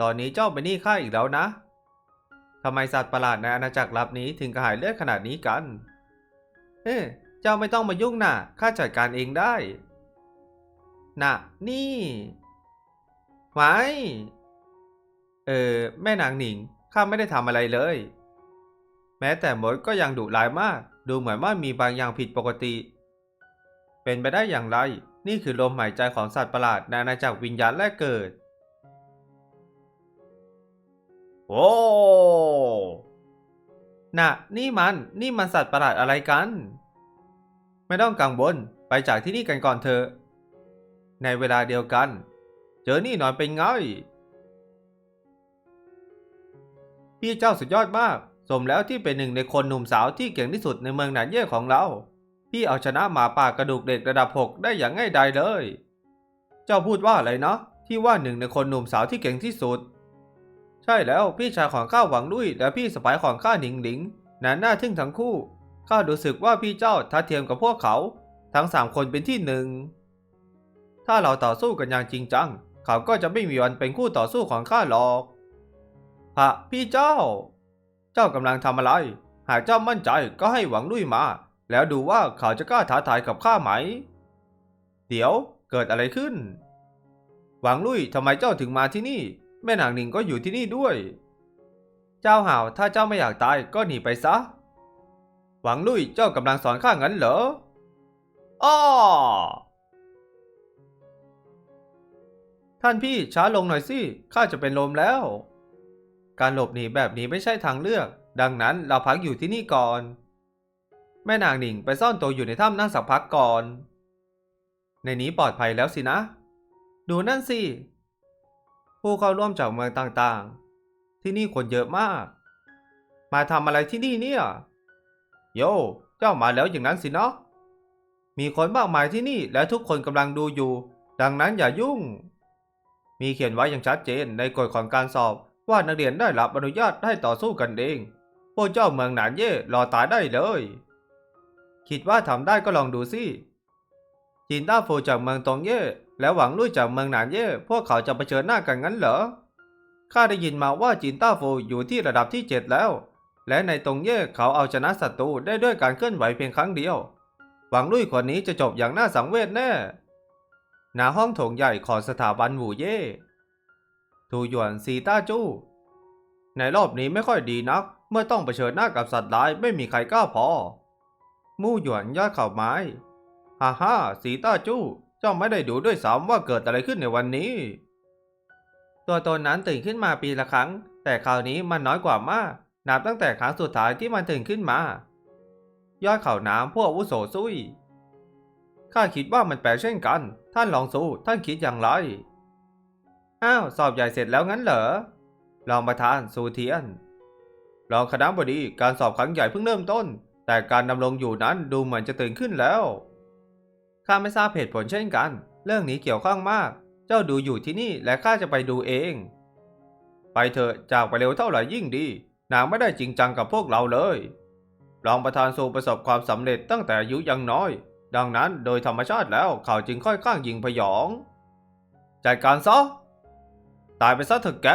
ตอนนี้เจ้าเป็นหนี้ข้าอีกแล้วนะทำไมสัตว์ประหลาดในอาณาจักรลับนี้ถึงกระหายเลือดขนาดนี้กัน เฮ้เจ้าไม่ต้องมายุ่งนะข้าจัดการเองได้ น่ะ นี่ไว้เออแม่นางหนิงข้าไม่ได้ทำอะไรเลย แม้แต่มดก็ยังดุร้ายมาก ดูเหมือนว่ามีบางอย่างผิดปกติ เป็นไปได้อย่างไร นี่คือลมหายใจของสัตว์ประหลาดในอาณาจักรวิญญาณแรกเกิด โอ้น่ะ นี่มัน นี่มันสัตว์ประหลาดอะไรกัน ไม่ต้องกังวล ไปจากที่นี่กันก่อนเถอะ ในเวลาเดียวกัน เจอนี่หน่อยเป็นไง พี่เจ้าสุดยอดมาก สมแล้วที่เป็นหนึ่งในคนหนุ่มสาวที่เก่งที่สุดในเมืองหนานเย่ของเรา พี่เอาชนะหมาป่ากระดูกเด็กระดับ6ได้อย่างง่ายดายเลย เจ้าพูดว่าอะไรนะ ที่ว่าหนึ่งในคนหนุ่มสาวที่เก่งที่สุด ใช่แล้วพี่ชายของข้าหวังลุยและพี่สะใภ้ของข้าหนิงหลิงนั้นน่าทึ่งทั้งคู่ข้ารู้สึกว่าพี่เจ้าทัดเทียมกับพวกเขา ทั้งสามคนเป็นที่หนึ่งถ้าเราต่อสู้กันอย่างจริงจัง เขาก็จะไม่มีวันเป็นคู่ต่อสู้ของข้าหรอกพระพี่เจ้า เจ้ากำลังทำอะไร หากเจ้ามั่นใจก็ให้หวังลุยมา แล้วดูว่าเขาจะกล้าท้าทายกับข้าไหม เดี๋ยวเกิดอะไรขึ้น หวังลุยทำไมเจ้าถึงมาที่นี่ แม่นางหนิงก็อยู่ที่นี่ด้วย เจ้าห่าวถ้าเจ้าไม่อยากตายก็หนีไปซะ หวังลุยเจ้ากำลังสอนข้างั้นเหรออ้อท่านพี่ช้าลงหน่อยสิ ข้าจะเป็นลมแล้ว การหลบหนีแบบนี้ไม่ใช่ทางเลือก ดังนั้นเราพักอยู่ที่นี่ก่อน แม่นางหนิงไปซ่อนตัวอยู่ในถ้ำนั่งสักพักก่อน ในนี้ปลอดภัยแล้วสินะ ดูนั่นสิ ผู้เข้าร่วมจากเมืองต่างๆ ที่นี่คนเยอะมาก มาทำอะไรที่นี่เนี่ย โยเจ้ามาแล้วอย่างนั้นสินะมีคนมากมายที่นี่และทุกคนกำลังดูอยู่ ดังนั้นอย่ายุ่ง มีเขียนไว้อย่างชัดเจนในกฎของการสอบว่านักเรียนได้รับอนุญาตให้ต่อสู้กันเอง พวกเจ้าเมืองหนานเย่รอตายได้เลย คิดว่าทำได้ก็ลองดูสิจินต้าโฟจากเมืองตองเย่ และหวังลุยจากเมืองหนานเย่พวกเขาจะเผชิญหน้ากันงั้นเหรอ ข้าได้ยินมาว่าจินต้าโฟอยู่ที่ระดับที่ 7 แล้ว และในตรงเย่เขาเอาชนะศัตรูได้ด้วยการเคลื่อนไหวเพียงครั้งเดียว หวังลุยคนนี้จะจบอย่างน่าสังเวชแน่ณห้องโถงใหญ่ของสถาบันหวูเย่ทูหยวนซีต้าจู้ ในรอบนี้ไม่ค่อยดีนัก เมื่อต้องเผชิญหน้ากับสัตว์ร้ายไม่มีใครกล้าพอ มู่หยวนยอดเข่าไม้ ฮ่าฮ่าสีต้าจู้ เจ้าไม่ได้ดูด้วยซ้ำว่าเกิดอะไรขึ้นในวันนี้ ตัวตนนั้นตื่นขึ้นมาปีละครั้ง แต่คราวนี้มันน้อยกว่ามาก นับตั้งแต่ครั้งสุดท้ายที่มันตื่นขึ้นมา ยอดเข่าน้ำพวกอุโสซุยข้าคิดว่ามันแปลกเช่นกัน ท่านลองสู้ท่านคิดอย่างไรอ้าวสอบใหญ่เสร็จแล้วงั้นเหรอรองประธานสูเทียนรองคณะบดีการสอบครั้งใหญ่เพิ่งเริ่มต้น แต่การดำรงอยู่นั้นดูเหมือนจะตื่นขึ้นแล้ว ข้าไม่ทราบเหตุผลเช่นกัน เรื่องนี้เกี่ยวข้องมาก เจ้าดูอยู่ที่นี่และข้าจะไปดูเอง ไปเถอะจากไปเร็วเท่าไหร่ยิ่งดี นางไม่ได้จริงจังกับพวกเราเลย รองประธานสูประสบความสำเร็จตั้งแต่อายุยังน้อย ดังนั้นโดยธรรมชาติแล้วเขาจึงค่อยข้างยิงพยอง จัดการซะ ตายไปซะเถอะแก